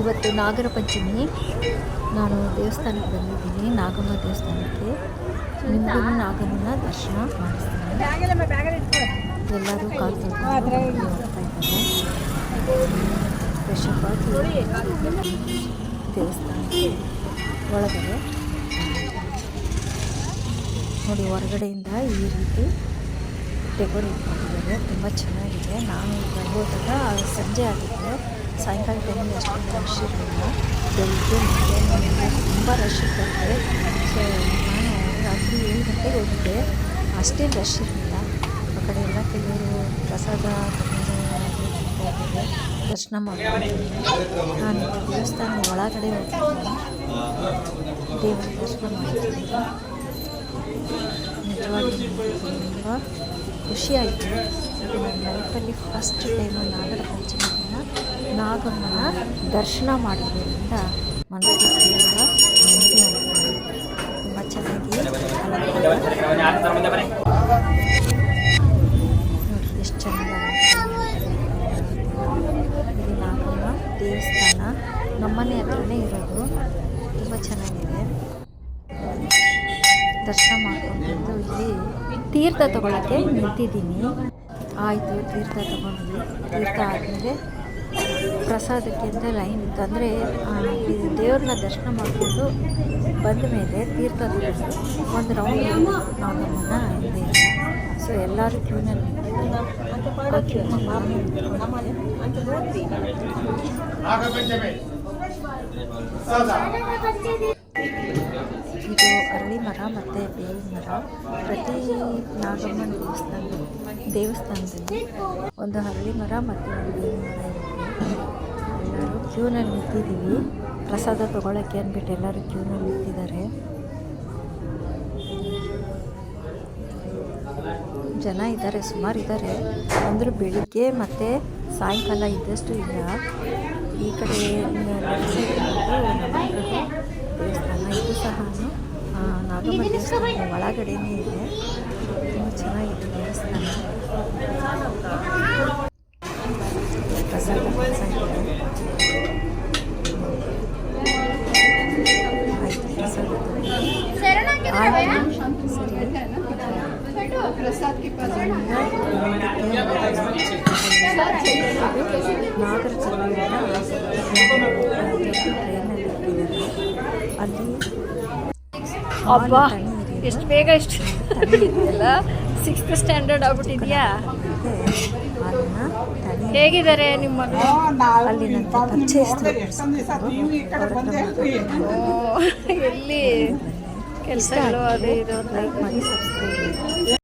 ಇವತ್ತು ನಾಗರ ಪಂಚಮಿ. ನಾನು ದೇವಸ್ಥಾನಕ್ಕೆ ಬಂದಿದ್ದೀನಿ, ನಾಗಮ್ಮ ದೇವಸ್ಥಾನಕ್ಕೆ. ನಿಮಗೂ ನಾಗಮ್ಮನ ದರ್ಶನ ಮಾಡಿಸ್ತೀನಿ. ಎಲ್ಲರೂ ಆಗಿ ದೇವಸ್ಥಾನಕ್ಕೆ ಒಳಗಡೆ ನೋಡಿ, ಹೊರಗಡೆಯಿಂದ ಈ ರೀತಿ ಡೆಕೋರೇಟ್ ಮಾಡಿದ್ದಾರೆ ತುಂಬ ಚೆನ್ನಾಗಿದೆ. ನಾನು ಹೋದಾಗ ಸಂಜೆ ಆಗಿದೆ. ಸಾಯಂಕಾಲ ಟೈಮಲ್ಲಿ ಅಷ್ಟೊಂದು ರಶ್ ಇರಲಿಲ್ಲ ಬೆಳಿಗ್ಗೆ ಮಧ್ಯಾಹ್ನ ತುಂಬ ರಶ್ ಇರ್ತದೆ. ಸೊ ನಾನು ರಾತ್ರಿ ಏಳು ಗಂಟೆಗೆ ಹೋಗಿದ್ದೆ. ಅಷ್ಟೇನು ರಶ್ ಇರಲಿಲ್ಲ. ಆ ಕಡೆ ಎಲ್ಲ ಕೆಲವರು ಪ್ರಸಾದ ಹೋಗಿದ್ದೆ ದರ್ಶನ ಮಾಡ್ಕೊಂಡಿದ್ದೀನಿ ನಾನು ದೇವಸ್ಥಾನ ಒಳಗಡೆ ಹೋಗ್ತಿದ್ದೀನಿ. ದೇವರ ದರ್ಶನ ಮಾಡ್ತೀನಿ. ನಿಜವಾಗಿ ತುಂಬ ಖುಷಿಯಾಯಿತು ನನ್ನ ಲೈಫಲ್ಲಿ ಫಸ್ಟ್ ಟೈಮು ನಾಗರ ಪಂಚಮಿ ದಿನ ನಾಗಮ್ಮನ ದರ್ಶನ ಮಾಡಿದ್ರಿಂದ ಮನಸ್ಸಿಗೆ ತುಂಬ ಚೆನ್ನಾಗಿ ನೋಡಿ, ಎಷ್ಟು ಚೆನ್ನಾಗಿ ಇದು ನಾಗಮ್ಮ ದೇವಸ್ಥಾನ. ನಮ್ಮನೆ ಹತ್ರನೇ ಇರೋದು. ತುಂಬ ಚೆನ್ನಾಗಿದೆ. ದರ್ಶನ ಮಾಡ್ಕೊಂಡು ಇಲ್ಲಿ ತೀರ್ಥ ತಗೊಳ್ಳೋಕ್ಕೆ ನಿಂತಿದ್ದೀನಿ. ಆಯಿತು, ತೀರ್ಥ ತಗೊಂಡ್ವಿ. ತೀರ್ಥ ಆದಮೇಲೆ ಪ್ರಸಾದಕ್ಕೆ ಅಂತ ಲೈನ್ ಇತ್ತು ಅಂದರೆ ದೇವ್ರನ್ನ ದರ್ಶನ ಮಾಡಿಕೊಂಡು ಬಂದ ಮೇಲೆ ತೀರ್ಥ ಒಂದು ರೌಂಡ್ ನಾವು ಇದೆ ಸೊ ಎಲ್ಲರೂ ಕ್ಯೂನಲ್ಲಿ. ಇದು ಅರಳಿ ಮರ ಮತ್ತು ಬೇವಿನ ಮರ ಪ್ರತಿ ನಾಗಮ್ಮನ ದೇವಸ್ಥಾನ ದೇವಸ್ಥಾನದಲ್ಲಿ ಒಂದು ಅರಳಿ ಮರ ಮತ್ತು ಒಂದು ಬೇವಿನ ಮರ ಎಲ್ಲರೂ ಕ್ಯೂನಲ್ಲಿ ನಿಂತಿದ್ದೀವಿ. ಪ್ರಸಾದ ತೊಗೊಳಕ್ಕೆ ಅಂದ್ಬಿಟ್ಟು ಎಲ್ಲರೂ ಕ್ಯೂನಲ್ಲಿ ನಿಂತಿದ್ದಾರೆ. ಜನ ಇದ್ದಾರೆ, ಸುಮಾರು ಇದ್ದಾರೆ. ಅಂದರೂ ಬೆಳಿಗ್ಗೆ ಮತ್ತು ಸಾಯಂಕಾಲ ಇದ್ದಷ್ಟು ಇಲ್ಲ. ಈ ಕಡೆ ದೇವಸ್ಥಾನ ಇದು ಸಹ ನಾಗಮ್ಮ ದೇವಸ್ಥಾನ ಒಳಗಡೆನೇ ಇದೆ. ತುಂಬ ಚೆನ್ನಾಗಿದೆ ದೇವಸ್ಥಾನ. ನಾಗರ ಅಬ್ಬಾ ಎಷ್ಟು ಬೇಗ ಎಷ್ಟು ಇಲ್ಲ ಸಿಕ್ಸ್ತ್ ಸ್ಟ್ಯಾಂಡರ್ಡ್ ಆಗ್ಬಿಟ್ಟಿದ್ಯಾ? ಹೇಗಿದ್ದಾರೆ ನಿಮ್ಮ ಮಗಳು? ಅಲ್ಲಿ ನನ್ನ ಪರಿಚಯಿಸ್ತಾರೆ ಓ, ಎಲ್ಲಿ? ಕೆಲಸಗಳು ಅದು ಇದು ಲೈಕ್ ಮಾಡಿ ಸಬ್ಸ್ಕ್ರೈಬ್.